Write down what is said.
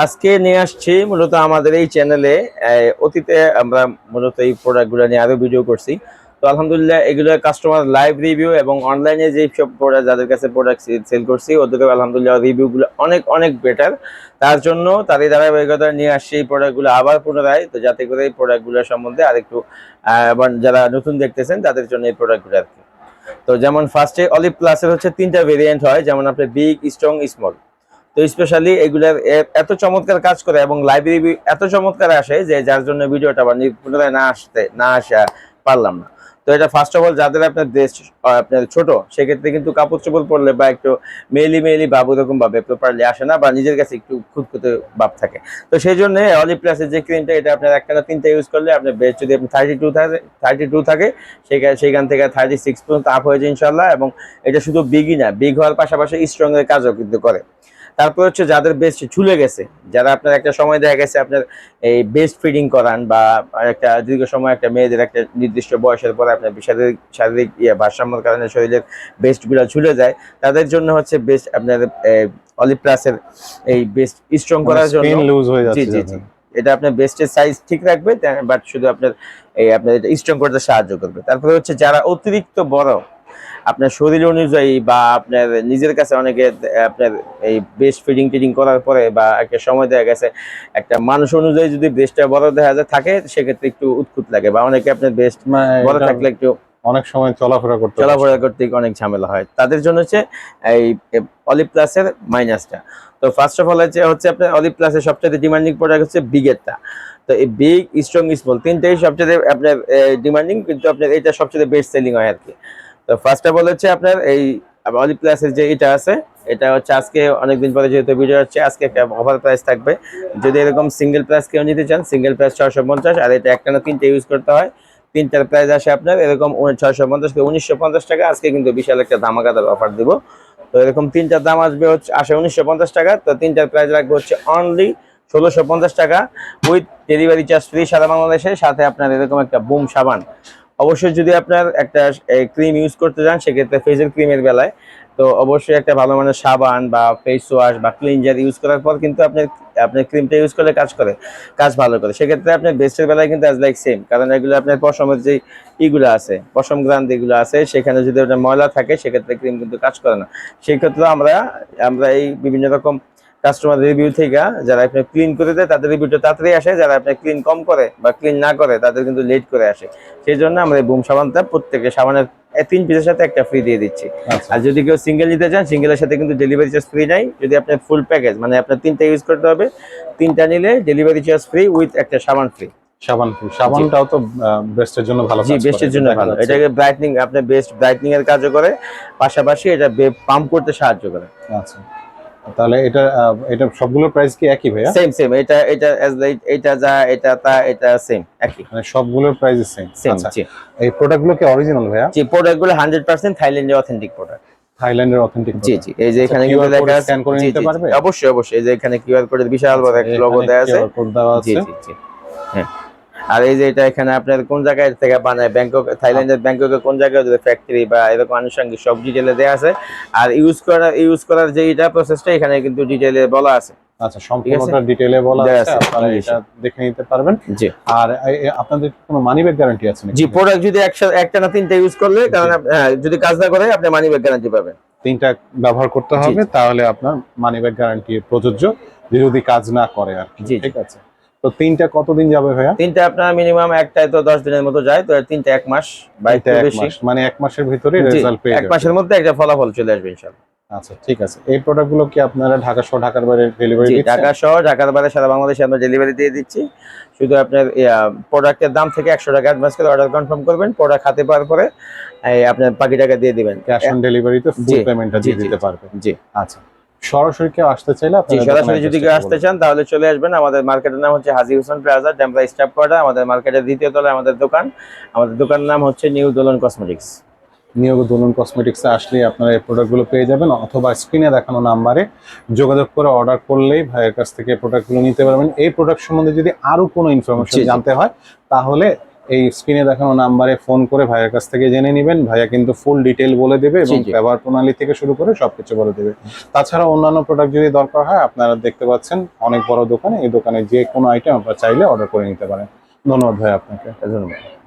আজকে নিয়ে আসছি মূলত আমাদের এই চ্যানেলে অতীতে আমরা মূলত এই প্রোডাক্টগুলো নিয়ে আরও ভিডিও করছি। তো আলহামদুলিল্লাহ এগুলো কাস্টমার লাইভ রিভিউ এবং অনলাইনে যে সব প্রোডাক্ট যাদের কাছে প্রোডাক্ট সেল করছি ওদেরকে আলহামদুলিল্লাহ রিভিউগুলো অনেক অনেক বেটার তার জন্য তাদের দ্বারা ধারাবাহিকতা নিয়ে আসছি এই প্রোডাক্টগুলো আবার পুনরায়। তো যাতে করে এই প্রোডাক্টগুলো সম্বন্ধে আরেকটু যারা নতুন দেখতেছেন, তাদের জন্য এই প্রোডাক্টগুলো আর কি। তো যেমন ফার্স্টে অলিভ প্লাসের হচ্ছে তিনটা ভেরিয়েন্ট হয়। যেমন আপনার বিগ স্ট্রং স্মল তো স্পেশালি এগুলার এত চমৎকার কাজ করে এবং লাইব্রেরি এত চমৎকার আসে যে যার জন্য ভিডিওটা নি- পুনরায় না আসতে, না আসা পারলাম না। তো এটা ফার্স্ট অফ অল যাদের আপনার দেশ আপনার ছোট, সেক্ষেত্রে কিন্তু কাপড় চোপড় পরলে বা একটু মেলি মেলি ভাব ওরকম ভাবে প্রপারলি আসে না বা নিজের কাছে একটু খুঁতখুঁতে ভাব থাকে। তো সেই জন্য অলিভ প্লাসের যে ক্রিমটা এটা আপনার একটা না তিনটা ইউজ করলে আপনার বেস্ট যদি আপনি থার্টি টু থাকে থার্টি টু থাকে সেখানে সেইখান থেকে থার্টি সিক্স পর্যন্ত আপ হয়ে যায় ইনশাল্লাহ এবং এটা শুধু বিগই না বিগ হওয়ার পাশাপাশি স্ট্রং এর কাজও কিন্তু করে। তারপর হচ্ছে যাদের বেস্ট ঝুলে গেছে যারা আপনার একটা সময় দেখা গেছে আপনার এই বেস্ট ফিডিং করান বা একটা দীর্ঘ সময় একটা মেয়েদের একটা নির্দিষ্ট বয়সের পরে আপনার শারীরিক শারীরিক ইয়ে ভারসাম্যের কারণে শরীরের বেস্টগুলা ঝুলে যায় তাদের জন্য হচ্ছে বেস্ট আপনার অলিভ প্লাসের এই বেস্ট স্ট্রং করার জন্য লুজ হয়ে জি যাচ্ছে জি জি। এটা আপনার বেস্টের সাইজ ঠিক রাখবে বাট শুধু আপনার এই আপনার এটা স্ট্রং করতে সাহায্য করবে। তারপরে হচ্ছে যারা অতিরিক্ত বড় আপনার শরীর অনুযায়ী বা আপনার নিজের কাছে অনেকে আপনার এই বেস্ট ফিডিং টিডিং করার পরে বা একটা সময় দেখা গেছে একটা মানুষ অনুযায়ী যদি বেস্টটা বড় দেখা যায় থাকে সেক্ষেত্রে একটু উৎকুত লাগে বা অনেকে আপনার বেস্ট বড় থাকলে একটু অনেক সময় চলাফেরা করতে চলাফেরা করতে অনেক ঝামেলা হয়। তাদের জন্য হচ্ছে এই অলিভ প্লাসের মাইনাসটা তো ফার্স্ট অফ অল হচ্ছে হচ্ছে আপনার অলিভ প্লাসের সবচেয়ে ডিমান্ডিং প্রোডাক্ট হচ্ছে বিগেরটা তো এই বিগ স্ট্রং স্মল তিনটাই সবচেয়ে আপনার ডিমান্ডিং কিন্তু আপনার এটা সবচেয়ে বেস্ট সেলিং হয় আর কি। তো ফার্স্ট অফ অল হচ্ছে আপনার এই অলিভ প্লাসের যে এটা আছে, এটা হচ্ছে আজকে অনেকদিন পরে যেহেতু ভিডিও হচ্ছে, আজকে একটা অফার প্রাইস থাকবে। যদি এরকম সিঙ্গেল প্রাইস কেউ নিতে চান সিঙ্গেল প্রাইস ছশো পঞ্চাশ, আর এটা একটা না তিনটে ইউজ করতে হয়, তিনটার প্রাইস আসে আপনার এরকম ছশো পঞ্চাশ থেকে উনিশশো পঞ্চাশ টাকা, আজকে কিন্তু বিশাল একটা ধামাকাদার অফার দিব। তো এরকম তিনটার দাম আসবে হচ্ছে, আসে উনিশশো পঞ্চাশ টাকা, তো তিনটার প্রাইস রাখবে হচ্ছে অনলি ষোলোশো পঞ্চাশ টাকা উইথ ডেলিভারি চার্জ ফ্রি সারা বাংলাদেশে, সাথে আপনার এরকম একটা বুম সাবান। অবশ্যই যদি আপনার একটা ক্রিম ইউজ করতে চান সেক্ষেত্রে ফেসের ক্রিমের বেলায়। তো অবশ্যই একটা ভালো মানের সাবান বা ফেস ওয়াশ বা ক্লিনজার ইউজ করার পর কিন্তু আপনার আপনার ক্রিমটা ইউজ করলে কাজ করে, কাজ ভালো করে। সেক্ষেত্রে আপনার বেস্টের বেলায় কিন্তু অ্যাজ লাইক সেম কারণ এগুলো আপনার পশমের যে ইগুলো আছে, পশম গ্রান্ড এগুলো আছে, সেখানে যদি ওটা ময়লা থাকে, সেক্ষেত্রে ক্রিম কিন্তু কাজ করে না। সেই ক্ষেত্রে আমরা আমরা এই বিভিন্ন রকম কাস্টমার রিভিউ থেকে যারা আপনার ক্লিন করে দেয় তাদের রিভিউটা তাড়াতাড়ি আসে। যারা আপনার ক্লিন কম করে বা ক্লিন না করে তাদের কিন্তু লেট করে আসে। সেই জন্য আমরা এই বুম সাবানটা প্রত্যেকে সাবানের তিন পিসের সাথে একটা ফ্রি দিয়ে দিচ্ছি। আচ্ছা। আর যদি কেউ সিঙ্গেল নিতে চান সিঙ্গেলের সাথে কিন্তু ডেলিভারি চার্জ ফ্রি নাই। যদি আপনার ফুল প্যাকেজ মানে আপনার তিনটা ইউজ করতে হবে তিনটা নিলে ডেলিভারি চার্জ ফ্রি উইথ একটা সাবান ফ্রি সাবান সাবানটাও তো বেস্টের জন্য ভালো জি বেস্টের জন্য ভালো। এটাকে ব্রাইটনিং আপনার বেস্ট ব্রাইটনিং এর কাজও করে। পাশাপাশি এটা পাম্প করতে সাহায্য করে। আচ্ছা। তাহলে এটা এটা সবগুলোর প্রাইস কি একই ভাইয়া? সেম সেম এটা এটা এটা যা এটা তা এটা সেম একই। মানে সবগুলোর প্রাইস সেম সেম আচ্ছা এই প্রোডাক্টগুলো কি অরিজিনাল ভাইয়া? জি প্রোডাক্টগুলো হান্ড্রেড পার্সেন্ট থাইল্যান্ডের অথেন্টিক প্রোডাক্ট থাইল্যান্ডের অথেন্টিক জি জি এই যে আচ্ছা, এখানে লেখা আছে scan করে নিতে পারবে? অবশ্যই অবশ্যই এই যে এখানে কিউআর কোডের বিশাল বড় একটা লোগো দেওয়া আছে। দেওয়া জি আছে। জি জি হ্যাঁ। আর এই যে এটা এখানে আপনার কোন জায়গায় থেকে বানায়? ব্যাংকক থাইল্যান্ডের ব্যাংককের কোন জায়গায় ফ্যাক্টরি বা এরকম আনুষঙ্গিক সব ডিটেলে দেওয়া আছে? আর ইউজ করার ইউজ করার যে এটা প্রসেসটা এখানে কিন্তু ডিটেলে বলা আছে। আচ্ছা সম্পূর্ণটা ডিটেইলে বলা আছে আছে, আপনারা এটা দেখে নিতে পারবেন। জি। আর এ- এ- আপনাদের কোনো মানি ব্যাগ গ্যারান্টি আছে নাকি? জি প্রোডাক্ট যদি একসাথে একটা না তিনটা ইউজ করলে কারণ আপ- যদি কাজ না করে আপনি ব্যাক গ্যারান্টি পাবেন। তিনটা ব্যবহার করতে হবে তাহলে আপনার মানি ব্যাগ গ্যারান্টি প্রযোজ্য যদি কাজ না করে আর কি। ঠিক আছে? তো তিনটা কতদিন যাবে ভাইয়া? তিনটা আপনার মিনিমাম একটাই তো দশ দিনের মতো যায় তো তিনটা এক মাস বা একটু বেশি। মানে এক মাসের ভিতরে রেজাল্ট পেয়ে এক মাসের মধ্যে একটা ফলাফল চলে আসবে ইনশাল্লাহ আচ্ছা ঠিক আছে। এই প্রোডাক্টগুলো কি আপনারা ঢাকা সহ ঢাকার বাইরে ডেলিভারি জি দিচ্ছেন? ঢাকা সহ ঢাকার বাইরে সারা বাংলাদেশে আমরা ডেলিভারি দিয়ে দিচ্ছি। শুধু আপনার প্রোডাক্টের দাম থেকে একশো টাকা অ্যাডভান্স করে অর্ডার কনফার্ম করবেন প্রোডাক্ট হাতে পাওয়ার পরে আপনার বাকি টাকা দিয়ে দিবেন। ক্যাশ অন ডেলিভারিতে ফুল পেমেন্টটা দিয়ে দিতে পারবেন। জি। আচ্ছা। সরাসরি কেউ আসতে চাইলে জি আপনারা সরাসরি যদি কেউ আসতে চান তাহলে চলে আসবেন। আমাদের মার্কেটের নাম হচ্ছে Haji Hossain plaza Demra staff quarter আমাদের মার্কেটের দ্বিতীয় তলায় আমাদের দোকান। আমাদের দোকানের নাম হচ্ছে নিউ দোলন কসমেটিক্স নিয়োগ দোলন কসমেটিক্সে আসলে আপনারা এই প্রোডাক্টগুলো পেয়ে যাবেন অথবা স্ক্রিনে দেখানো নাম্বারে যোগাযোগ করে অর্ডার করলেই ভাইয়ের কাছ থেকে প্রোডাক্টগুলো নিতে পারবেন। এই প্রোডাক্ট সম্বন্ধে যদি আরও কোনো ইনফরমেশন। জানতে হয় তাহলে এই স্ক্রিনে দেখানো নাম্বারে ফোন করে ভাইয়ের কাছ থেকে জেনে নেবেন। ভাইয়া কিন্তু ফুল ডিটেল বলে দেবে এবং। ব্যবহার প্রণালী থেকে শুরু করে সবকিছু বলে দেবে। তাছাড়া অন্যান্য প্রোডাক্ট যদি দরকার হয় আপনারা দেখতে পাচ্ছেন অনেক বড় দোকানে এই দোকানে যে কোনো আইটেম আপনারা চাইলে অর্ডার করে নিতে পারেন। ধন্যবাদ ভাই আপনাকে। ধন্যবাদ।